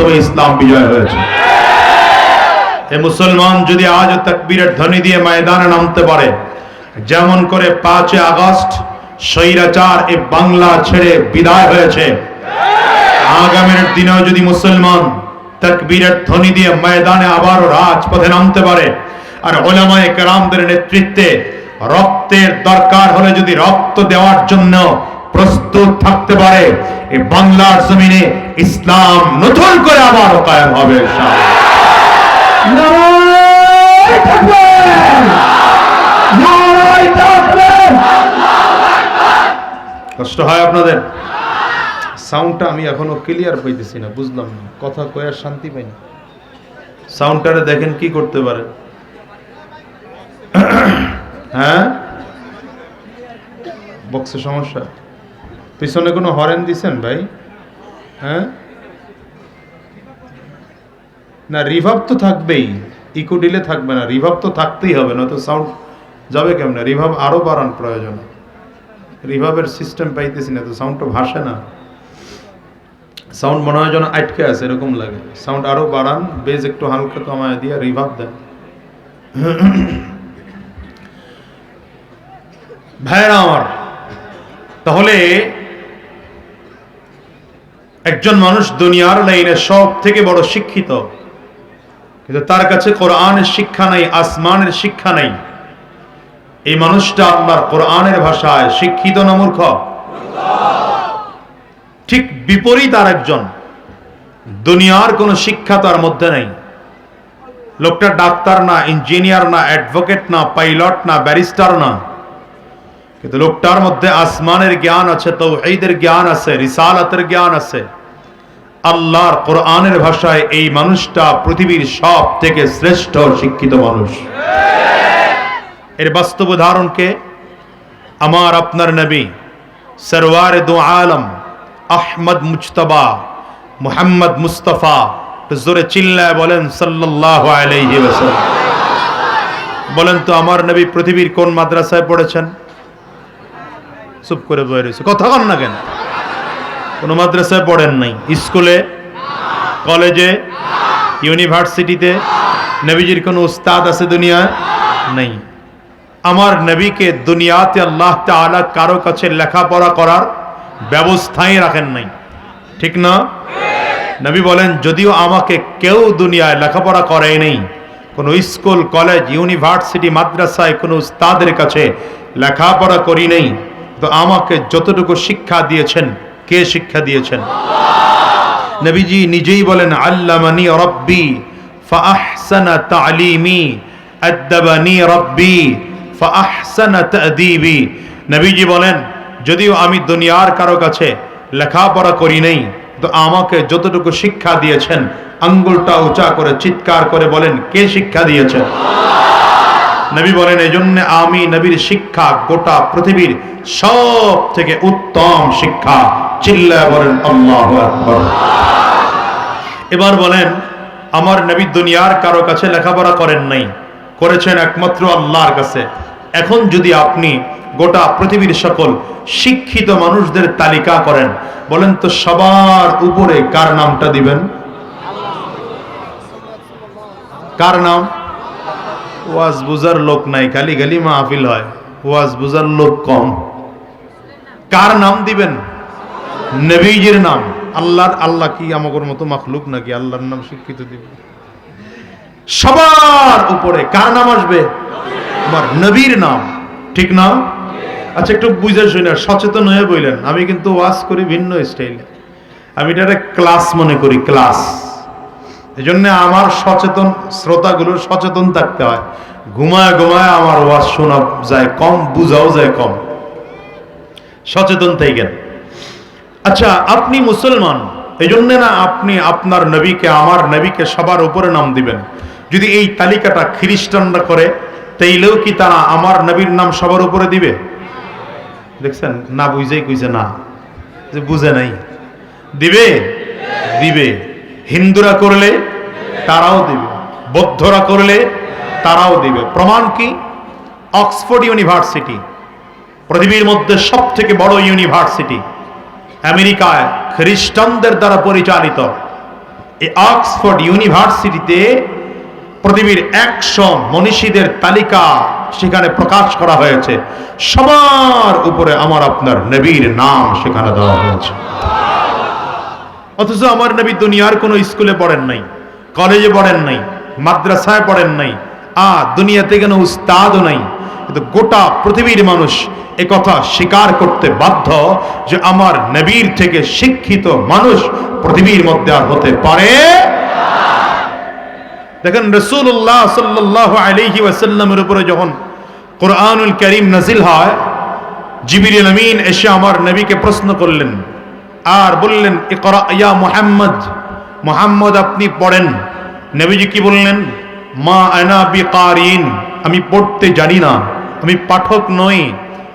মাধ্যমে ইসলাম বিজয় হয়েছে। এ মুসলমান যদি আজ তাকবীরের ধ্বনি দিয়ে ময়দানে নামতে পারে, যেমন করে পাঁচই আগস্ট স্বৈরাচার এ বাংলা ছেড়ে বিদায় হয়েছে। আগামীর দিনেও যদি মুসলমান তাকবীরের ধ্বনি দিয়ে ময়দানে আবারও রাজপথে নামতে পারে, আর ওলামায়ে কেরামদের নেতৃত্বে রক্তের দরকার হলে যদি রক্ত দেওয়ার জন্য প্রস্তুত থাকতে পারে, এই বাংলার জমিনে ইসলাম নতুন করে আবারও কায়েম হবে কষ্ট হয় আপনাদের? সাউন্ডটা আমি এখনও ক্লিয়ার পাইতেছি না, বুঝলাম না। কথা কয়ার শান্তি পাই না। সাউন্ডটারে দেখেন কি করতে পারে। হ্যাঁ? বক্সে সমস্যা? পিছনে কোনো হরেন দিছেন ভাই? হ্যাঁ? না রিভাব তো থাকবেই। ইকো ডিলে থাকবে না। রিভাব তো থাকতেই হবে না তো সাউন্ড যাবে কেমনে? রিভাব আরও বাড়ান প্রয়োজন। রিভাবের সিস্টেম পাইতেছি না, তো সাউন্ডটা ভাসে না। সাউন্ড মনে হয় যেন আটকে আছে, এরকম লাগে। সাউন্ড আরও বাড়ান বেজ একটু হালকা কমায় দিয়ে রিভাব দেন। ভাইরা আমার, তাহলে একজন মানুষ দুনিয়ার লাইনে সব থেকে বড় শিক্ষিত। কিন্তু তার কাছে কোরআনের শিক্ষা নাই, আসমানের শিক্ষা নাই। এই মানুষটা আল্লাহর কোরআনের ভাষায় শিক্ষিত না মূর্খ? ঠিক বিপরীত আর একজন দুনিয়ার কোনো শিক্ষা তার মধ্যে নেই। লোকটা ডাক্তার না, ইঞ্জিনিয়ার না, অ্যাডভোকেট না, পাইলট না, ব্যারিস্টার না। কিন্তু লোকটার মধ্যে আসমানের জ্ঞান আছে তো এইদের জ্ঞান আছে, রিসালাতের জ্ঞান আছে। আল্লাহর কোরআনের ভাষায় এই মানুষটা পৃথিবীর সব থেকে শ্রেষ্ঠ শিক্ষিত মানুষ। এর বাস্তব উদাহরণকে আমার আপনার নবী, সরওয়ার দু আলম, আহমদ মুজতবা, মুহাম্মদ মুস্তফা, জোরে চিল্লায় বলেন ওয়াসাল্লাম। বলেন তো, আমার নবী পৃথিবীর কোন মাদ্রাসায় পড়েছেন? চুপ করে বয়ে রয়েছে। কথা কন না কেন? কোনো মাদ্রাসায় পড়েন নাই। স্কুলে? কলেজে? ইউনিভার্সিটিতে? নবীজির কোনো উস্তাদ আছে দুনিয়ায়? নেই। আমার নবীকে দুনিয়াতে আল্লাহ তাআলা কারও কাছে লেখাপড়া করার ব্যবস্থাই রাখেন নাই। ঠিক না? নবী বলেন, যদিও আমাকে কেউ দুনিয়ায় লেখাপড়া করাই নেই, কোনো স্কুল, কলেজ, ইউনিভার্সিটি, মাদ্রাসায় কোনো উস্তাদের কাছে লেখাপড়া করি নেই তো আমাকে যতটুকু শিক্ষা দিয়েছেন, কে শিক্ষা দিয়েছেন? নবীজি নিজেই বলেন, আল্লামানি রব্বি ফাআহসানা তালিমি আদ্দাবানি রব্বি ফাআহসানা তাদিবি। নবীজি বলেন, যদিও আমি দুনিয়ার কারও কাছে লেখাপড়া করি নাই, তো আমাকে যতটুকু শিক্ষা দিয়েছেন, আঙ্গুলটা উঁচা করে, চিৎকার করে বলেন, কে শিক্ষা দিয়েছেন নবী বলেন এই জন্য আমি নবীর শিক্ষা গোটা পৃথিবীর সব থেকে উত্তম শিক্ষা। চিল্লা বলেন, আল্লাহু এবার বলেন, আমার নবী দুনিয়ার কারও কাছে লেখাপড়া করেন নাই, করেছেন একমাত্র আল্লাহর কাছে। এখন যদি আপনি গোটা পৃথিবীর সকল শিক্ষিত মানুষদের তালিকা করেন, বলেন তো সবার উপরে কার নামটা দিবেন? কার নাম? ওয়াজ বুজার লোক নাই, খালি খালি মাহফিল হয়। ওয়াজ বুজার লোক কম। কার নাম দিবেন? নবীজির নাম। আল্লাহর আল্লাহ কি আমাদের মতো মাখলুক নাকি? আল্লাহর নাম শিক্ষিত দিব। সবার উপরে কার নাম আসবে? আমার নবীর নাম। ঠিক না? আচ্ছা একটু বুঝে শুনে, সচেতন হয়ে বললেন। আমি কিন্তু ওয়াজ করি ভিন্ন স্টাইলে আমি এটা ক্লাস মনে করি ক্লাস এই জন্য আমার সচেতন শ্রোতাগুলোর সচেতন থাকতে হয়। ঘুমায় ঘুমায় আমার ওয়াজ শোনা যায় কম, বুঝাও যায় কম। সচেতন থাকেন। আচ্ছা আপনি মুসলমান এই জন্যে না আপনি আপনার নবীকে, আমার নবীকে সবার উপরে নাম দিবেন। যদি এই তালিকাটা খ্রিস্টানরা করে, তাইলেও কি তারা আমার নবীর নাম সবার উপরে দিবে? দেখছেন, না বুঝেই কইছে না। যে বুঝে নাই। দিবে? দিবে। হিন্দুরা করলে তারাও দিবে। বৌদ্ধরা করলে তারাও দিবে। প্রমাণ কি? অক্সফোর্ড ইউনিভার্সিটি, পৃথিবীর মধ্যে সব থেকে বড় ইউনিভার্সিটি, আমেরিকায় খ্রিস্টানদের দ্বারা পরিচালিত। এই অক্সফোর্ড ইউনিভার্সিটিতে পৃথিবীর একশো মনীষীদের তালিকা সেখানে প্রকাশ করা হয়েছে। সবার উপরে আমার আপনার নবীর নাম সেখানে দেওয়া হয়েছে। অথচ আমার নবী দুনিয়ার কোনো স্কুলে পড়েন নাই, কলেজে পড়েন নাই, মাদ্রাসায় পড়েন নাই, আ, দুনিয়াতে কোনো উস্তাদও নাই। কিন্তু গোটা পৃথিবীর মানুষ কথা স্বীকার করতে বাধ্য যে আমার নবীর থেকে শিক্ষিত মানুষ পৃথিবীর মধ্যে আর হতে পারে দেখেন রসুল্লাহ সাল্লাহ আলহি ওয়াসাল্লামের উপরে যখন কোরআনুল করিম নাজিল হয় জিবির আমিন এসে আমার নবীকে প্রশ্ন করলেন আর বললেন, ইকরা ইয়া মুহাম্মদ। মুহাম্মদ আপনি পড়েন। নবীজি কি বললেন? মা আনা বিকারিন। আমি পড়তে জানি না। আমি পাঠক নই।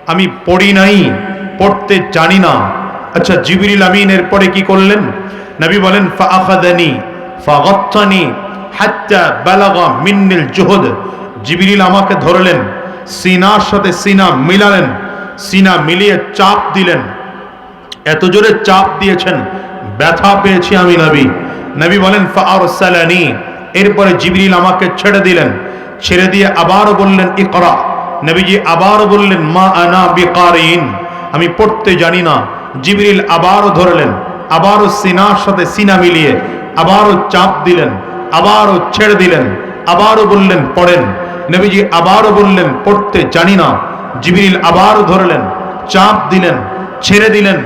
আমি পড়ি নাই। পড়তে জানি না। আচ্ছা জিবরিল আমিন এরপরে কি করলেন? নবী বলেন, ফাআখাদানি, ফাগাত্তানি হাত্তা বালাগা মিন্নিল জুহুদ। জিবরিল আমাকে ধরলেন। সিনার সাথে সিনা মিলালেন। সিনা মিলিয়ে চাপ দিলেন। এত জোরে চাপ দিয়েছেন। ব্যথা পেয়েছি আমি নবী। নবী বলেন ফারসালানি এরপরে জিবরিল আমাকে ছেড়ে দিলেন। ছেড়ে দিয়ে আবারও বললেন, ইকরা। নবীজি আবারও বললেন, মা আনা বিকারিন। আমি পড়তে জানি না। জিবরিল আবারও ধরলেন, আবারও সিনার সাথে সিনা মিলিয়ে আবারও চাপ দিলেন, আবারও ছেড়ে দিলেন, আবারও বললেন, পড়েন। নবীজি আবারও বললেন, পড়তে জানি না। জিবরিল আবারও ধরলেন, চাপ দিলেন, ছেড়ে দিলেন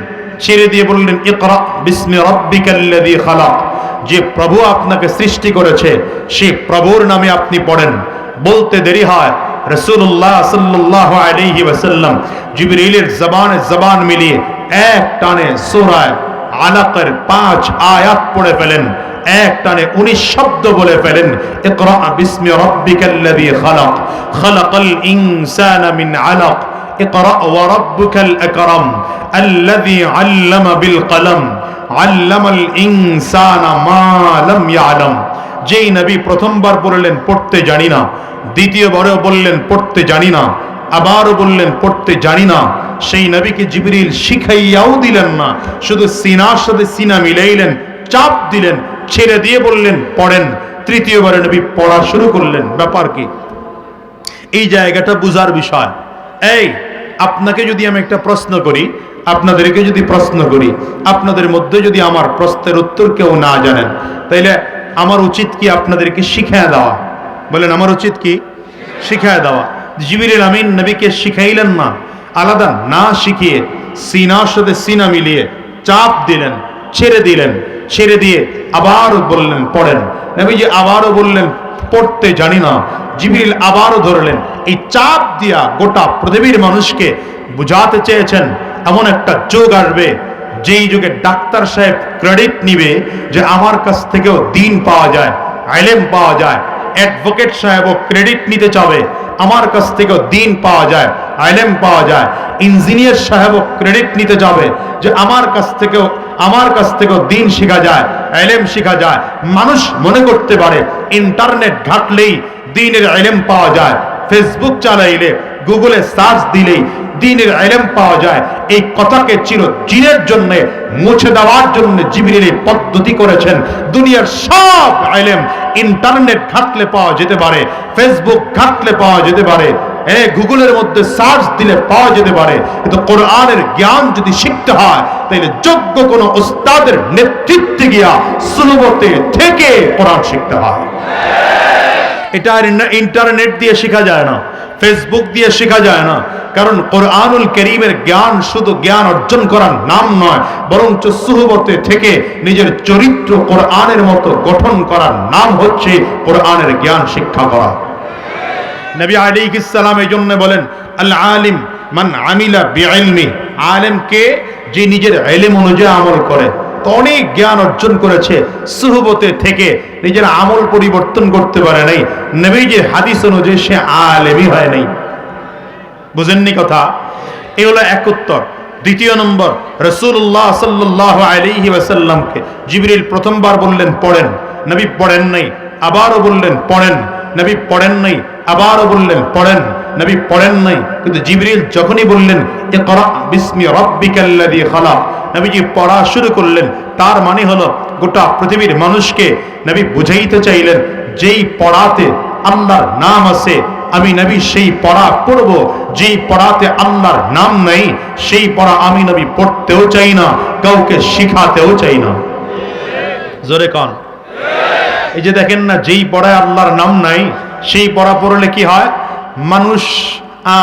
ছেড়ে দিয়ে বললেন, ইকরা বিস্মি রব্বিকাল্লাযী খালাক। যে প্রভু আপনাকে সৃষ্টি করেছে সেই প্রভুর নামে আপনি পড়েন। বলতে দেরি হয় রসুল্লাহ সাল্লাল্লাহু আলাইহি ওয়াসাল্লাম জিবরিলের জবানে জবান মিলিয়ে এক টানে সূরায় আলাকের পাঁচ আয়াত পড়ে ফেলেন। এক টানে উনিশ শব্দ বলে ফেলেন, ইকরা বিস্মি রব্বিকাল্লাযী খালাক। খালাকাল ইনসানা মিন আলাক। اقرأ وربك الأكرم الذي علم بالقلم علم الإنسان ما لم يعلم যেই নবী প্রথমবার বললেন পড়তে জানি না দ্বিতীয়বারও বললেন পড়তে জানি না আবারও বললেন পড়তে জানি না সেই নবীকে জিবরিল শিখাইয়াও দিলেন না শুধু সিনার সাথে সিনা মিলাইলেন চাপ দিলেন ছেড়ে দিয়ে বললেন পড়েন তৃতীয়বারে নবী পড়া শুরু করলেন ব্যাপার কি এই জায়গাটা বুঝার বিষয় এই আপনাকে যদি আমি একটা প্রশ্ন করি, আপনাদেরকে যদি প্রশ্ন করি, আপনাদের মধ্যে যদি আমার প্রশ্নের উত্তর কেউ না জানেন, তাইলে আমার উচিত কি আপনাদেরকে শিখায় দেওয়া? বলেন, আমার উচিত কি? শিখায় দেওয়া। জিবিরের আমিন নবীকে শিখাইলেন না, আলাদা না শিখিয়ে সিনার সাথে সিনা মিলিয়ে চাপ দিলেন, ছেড়ে দিলেন, ছেড়ে দিয়ে আবারও বললেন, পড়েন। নবীজি আবারও বললেন, পড়তে জানি না। জিবরিল আবারও ধরলেন এই চাপ দিয়া গোটা পৃথিবীর মানুষকে বুঝাতে চেয়েছেন, এমন একটা যুগ আসবে, যেই যুগে ডাক্তার সাহেব ক্রেডিট নিবে যে আমার কাছ থেকেও দিন পাওয়া যায় আইলেম পাওয়া যায় অ্যাডভোকেট সাহেবও ক্রেডিট নিতে চাবে, আমার কাছ থেকেও দিন পাওয়া যায় আইলেম পাওয়া যায় ইঞ্জিনিয়ার সাহেবও ক্রেডিট নিতে যাবে যে আমার কাছ থেকেও, আমার কাছ থেকেও দিন শেখা যায় আইলেম শেখা যায়। মানুষ মনে করতে পারে ইন্টারনেট ঘাটলেই দিনের আইলেম পাওয়া যায়। ফেসবুক চালাইলে গুগলে সার্চ দিলেই দিনের এলেম পাওয়া যায়। এই কথাকে চির চিনের জন্য, মুছে দেওয়ার জন্য জিবির এই পদ্ধতি করেছেন। দুনিয়ার সব এলেম ইন্টারনেট ঘাটলে পাওয়া যেতে পারে ফেসবুক ঘাটলে পাওয়া যেতে পারে, এ গুগলের মধ্যে সার্চ দিলে পাওয়া যেতে পারে। কিন্তু কোরআনের জ্ঞান যদি শিখতে হয় তাহলে যোগ্য কোনো ওস্তাদের নেতৃত্বে গিয়া সুলভতে থেকে কোরআন শিখতে হয়। এটা ইন্টারনেট দিয়ে শেখা যায় না ফেসবুক দিয়ে শেখা যায় না। কারণ কোরআনুল করিমের জ্ঞান শুধু জ্ঞান অর্জন করার নাম নয়, বরঞ্চ সুহবতে থেকে নিজের চরিত্র কোরআনের মতো গঠন করার নাম হচ্ছে কোরআনের জ্ঞান শিক্ষা করা। নবী আলাইহিস সালাম এই জন্য বলেন, আল আলিম মান আমিলা বিইলমি। আলেম কে যে নিজের ইলম অনুযায়ী আমল করে অনেক জ্ঞান অর্জন করেছে সুহবতে থেকে। নিজের আমল পরিবর্তন করতে পারে নাই। নবীজির হাদিস অনুযায়ী সে আলেমই হয় নাই। বুঝেননি কথা? এ হলো এক উত্তর। দ্বিতীয় নম্বর রসুল্লাহ সাল্লাহ আলাইহি ওয়াসাল্লামকে জিবরিল প্রথমবার বললেন, পড়েন। নবী পড়েন নাই, আবারও বললেন, পড়েন। নবী পড়েন নাই, আবারও বললেন, পড়েন। নবী পড়েন নাই, কিন্তু জিবরিল যখনই বললেন, ইকরা বিসমি রাব্বিকাল্লাযী খালাক নবীজি পড়া শুরু করলেন। তার মানে হলো, গোটা পৃথিবীর মানুষকে নবী বুঝাইতে চাইলেন, যেই পড়াতে আল্লাহর নাম আছে, আমি নবী সেই পড়া পড়ব। যেই পড়াতে আল্লাহর নাম নেই, সেই পড়া আমি নবী পড়তেও চাই না, কাউকে শিখাতেও চাই না। জোরে কন। এই যে দেখেন না, যেই পড়ায় আল্লাহর নাম নাই, সেই পড়া পড়লে কি হয়? মানুষ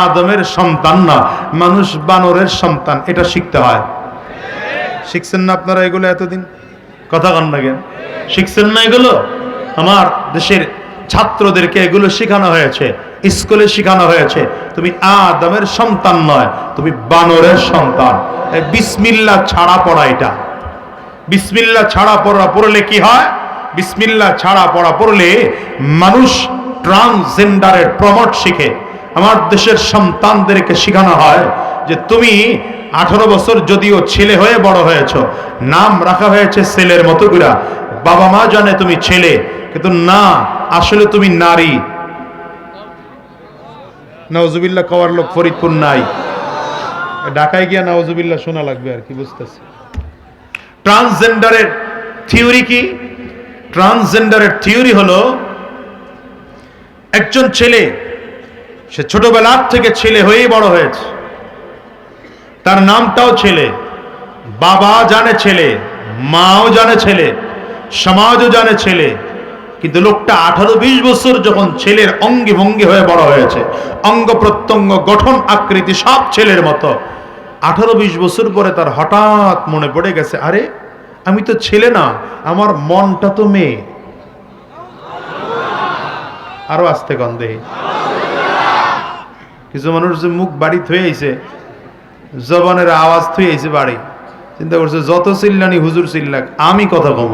আদমের সন্তান না, মানুষ বানরের সন্তান, এটা শিখতে হয়। শিখছেন না আপনারা এগুলো এতদিন? কথা কন না কেন? শিখছেন না এগুলো? আমার দেশের ছাত্রদেরকে এগুলো শেখানো হয়েছে, স্কুলে শেখানো হয়েছে, তুমি আদমের সন্তান নয়, তুমি বানরের সন্তান। বিসমিল্লা ছাড়া পড়া এটা। বিসমিল্লা ছাড়া পড়া পড়লে কি হয়? বিসমিল্লা ছাড়া পড়া পড়লে মানুষ ট্রান্সজেন্ডারের প্রমোট শিখে। আমার দেশের সন্তানদেরকে শেখানো হয় যে তুমি আঠারো বছর যদিও ছেলে হয়ে বড় হয়েছ, নাম রাখা হয়েছে ছেলের মতো করে বাবা মা জানে তুমি ছেলে, কিন্তু না, আসলে তুমি নারী। নওজুবিল্লাহ কওয়ার লোক ফরিদপুর নাই। ঢাকায় গিয়া নওজুবিল্লাহ শোনা লাগবে আর কি, বুঝতেছি। ট্রান্সজেন্ডারের থিওরি কি? ট্রান্সজেন্ডারের থিওরি হলো, একজন ছেলে, সে ছোটবেলার থেকে ছেলে হয়েই বড় হয়েছে। তার নামটাও ছেলে। বাবা জানে ছেলে, মাও জানে ছেলে, সমাজও জানে ছেলে। কিন্তু লোকটা আঠারো বিশ বছর যখন ছেলের অঙ্গে ভঙ্গি হয়ে বড় হয়েছে, অঙ্গ প্রত্যঙ্গ, গঠন, আকৃতি সব ছেলের মতো, আঠারো বিশ বছর পরে তার হঠাৎ মনে পড়ে গেছে, আরে আমি তো ছেলে না, আমার মনটা তো মেয়ে। আরও আসতে গন্ধে কিছু মানুষ যে মুখ বাড়ি থয়ে আইছে, জবানের আওয়াজ থুয়ে আইছে বাড়ি। চিন্তা করছে, যত চিল্লানি হুজুর চিল্লাক, আমি কথা কম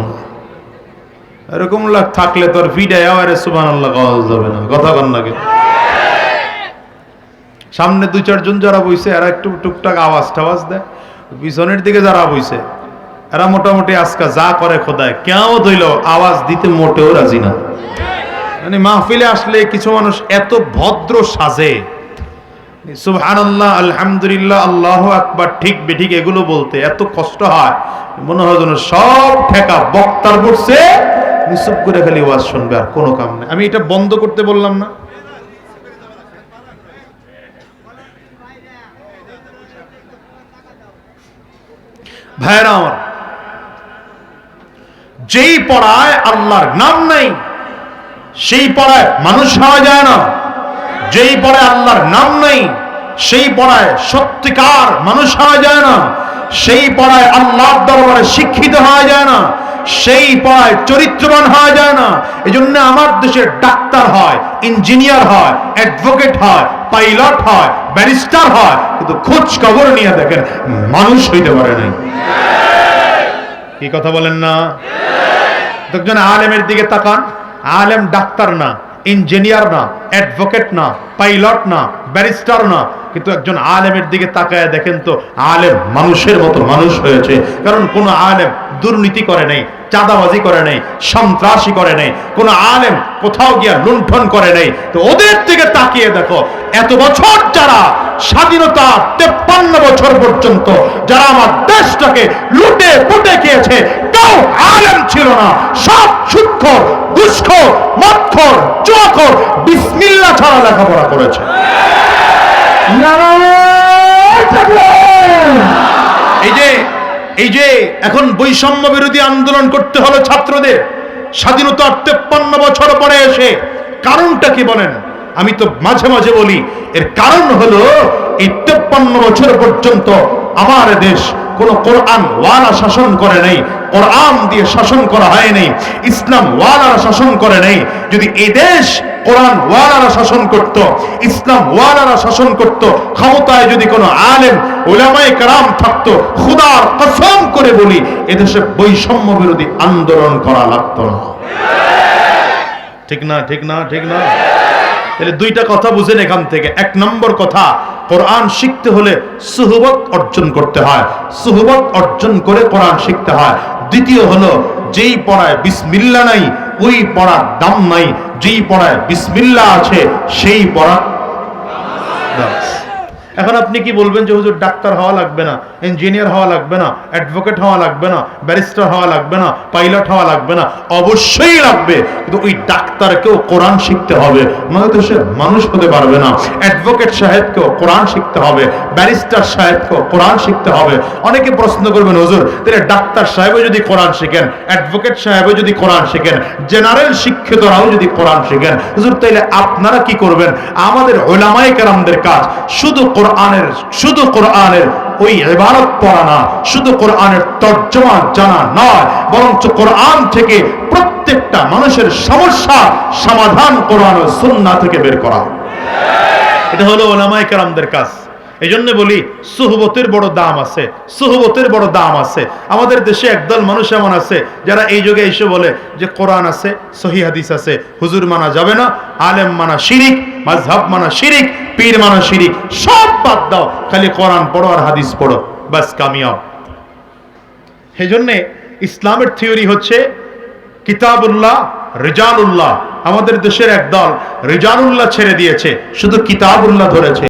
এরকম লাগ থাকলে তোর ভিডায় আওয়ারে সুবান আল্লাহ কওয়া যাবে না, কথা কন না সামনে দুই চারজন যারা বইছে, এরা একটু টুকটাক আওয়াজ টাওয়াজ দেয়, পিছনের দিকে যারা বইছে এরা মোটামুটি আজকা যা করে খোদায়। কেউ ধইল? আওয়াজ দিতে মোটেও রাজি না। মানে মাহফিলে আসলে কিছু মানুষ এত ভদ্র সাজে। সুবহানাল্লাহ, আলহামদুলিল্লাহ, আল্লাহ আকবার, ঠিক বেঠিক এগুলো বলতে এত কষ্ট হয়। মনে হয় যেন সব ঠেকা বক্তার পড়ছে নিচুপ করে খালি ওয়াজ শুনবে আর কোনো কাম নেই। আমি এটা বন্ধ করতে বললাম না। ভাইরা আমার যেই পড়ায় আল্লাহর নাম নাই, সেই পড়ায় মানুষ হওয়া যায় না। যেই পড়ায় আল্লাহর নাম নাই, সেই পড়ায় সত্যিকার মানুষ হওয়া যায় না। সেই পড়ায় আল্লাহর দরবারে শিক্ষিত হওয়া যায় না। সেই পড়ায় চরিত্রবান হওয়া যায় না। এই জন্য আমার দেশের ডাক্তার হয়, ইঞ্জিনিয়ার হয়, অ্যাডভোকেট হয়, পাইলট হয়, ব্যারিস্টার হয়, কিন্তু খোঁজ খবর নিয়ে দেখেন মানুষ হইতে পারে নাই। কি কথা বলেন না? একজন আলেমের দিকে তাকান। আলেম ডাক্তার না, ইঞ্জিনিয়ার না, অ্যাডভোকেট না, পাইলট না, ব্যারিস্টার না। কিন্তু একজন আলেমের দিকে তাকায় দেখেন তো, আলেম মানুষের মতো মানুষ হয়েছে। কারণ কোন আলেম দুর্নীতি করে নেই, চাঁদাবাজি করে নেই, সন্ত্রাসী করে নেই। কোন আলেম কোথাও গিয়া লুণ্ঠন করে নেই। তো ওদের দিকে তাকিয়ে দেখো, এত বছর যারা স্বাধীনতা তেপ্পান্ন বছর পর্যন্ত যারা আমার দেশটাকে লুটে পুটে খেয়েছে, কেউ আলেম ছিল না। সব সূক্ষ্ম দুষ্কর মক্ষর চোখর, বিসমিল্লা ছাড়া লেখাপড়া করেছে। এই যে এই যে, এখন বৈষম্য বিরোধী আন্দোলন করতে হলো ছাত্রদের। স্বাধীনতার তেপ্পান্ন বছর পরে এসে কারণটা কি বলেন? আমি তো মাঝে মাঝে বলি, এর কারণ হলো এই তেপ্পান্ন বছর পর্যন্ত আমার দেশ কোন কোরআন ওয়ালা শাসন করে নাই, কোরআন দিয়ে শাসন করা হয় নাই, ইসলাম ওয়ালারা শাসন করে নাই। যদি এই দেশ কোরআন ওয়ালারা শাসন করত, ইসলাম ওয়ালারা শাসন করত, ক্ষমতায় যদি কোনো আলেম ওলামায়ে কারাম থাকতো, খুদার কসম করে বলি, এদেশে বৈষম্য বিরোধী আন্দোলন করা লাগতো না। ঠিক না ঠিক না ঠিক না? তাহলে দুইটা কথা বুঝেন এখান থেকে। এক নম্বর কথা, কোরআন শিখতে হলে সুহবত অর্জন করতে হয়। সুহবত অর্জন করে কোরআন শিখতে হয়। দ্বিতীয় হলো, যেই পড়ায় বিসমিল্লা নাই, ওই পড়ার দাম নাই। যেই পড়ায় বিসমিল্লা আছে, সেই পড়া। এখন আপনি কি বলবেন যে হুজুর ডাক্তার হওয়া লাগবে না ইঞ্জিনিয়ার হওয়া লাগবে না অ্যাডভোকেট হওয়া লাগবে না ব্যারিস্টার হওয়া লাগবে না পাইলট হওয়া লাগবে না, অবশ্যই লাগবে, কিন্তু ওই ডাক্তারকেও কোরআন শিখতে হবে। নয়তো সে মানুষ হতে পারবে না। অ্যাডভোকেট সাহেবকেও কোরআন শিখতে হবে ব্যারিস্টার সাহেবকেও কোরআন শিখতে হবে। অনেকে প্রশ্ন করবেন, হুজুর, তাহলে ডাক্তার সাহেবও যদি কোরআন শিখেন অ্যাডভোকেট সাহেবও যদি কোরআন শিখেন জেনারেল শিক্ষিতরাও যদি কোরআন শিখেন, হুজুর তাইলে আপনারা কি করবেন? আমাদের ওলামাই কেরামদের কাজ শুধু কোরআনের, শুধু কোরআনের ওই এবারত পড়া না, শুধু কোরআনের তর্জমা জানা নয়, বরঞ্চ কোরআন থেকে প্রত্যেকটা মানুষের সমস্যা সমাধান কোরআন ও সুন্নাহ থেকে বের করা। এটা হলো ওলামাই কেরামদের কাজ। এই জন্য বলি, সুহবতের বড় দাম আছে, সুহবতের বড় দাম আছে। আমাদের দেশে একদল মানুষ এমন আছে, যারা এই যুগে এসে বলে যে কোরআন আছে, সহি হাদিস আছে, হুজুর মানা যাবে না, আলেম মানা শিরিক, মাযহাব মানা শিরিক, পীর মানা শিরিক, সব বাদ দাও, খালি কোরআন পড়ো আর হাদিস পড়ো বাস কামিয়াব। সেই জন্যে ইসলামের থিওরি হচ্ছে, কিতাবুল্লাহ, রিজালুল্লাহ। আমাদের দেশের একদল রিজালুল্লাহ ছেড়ে দিয়েছে, শুধু কিতাবুল্লাহ ধরেছে।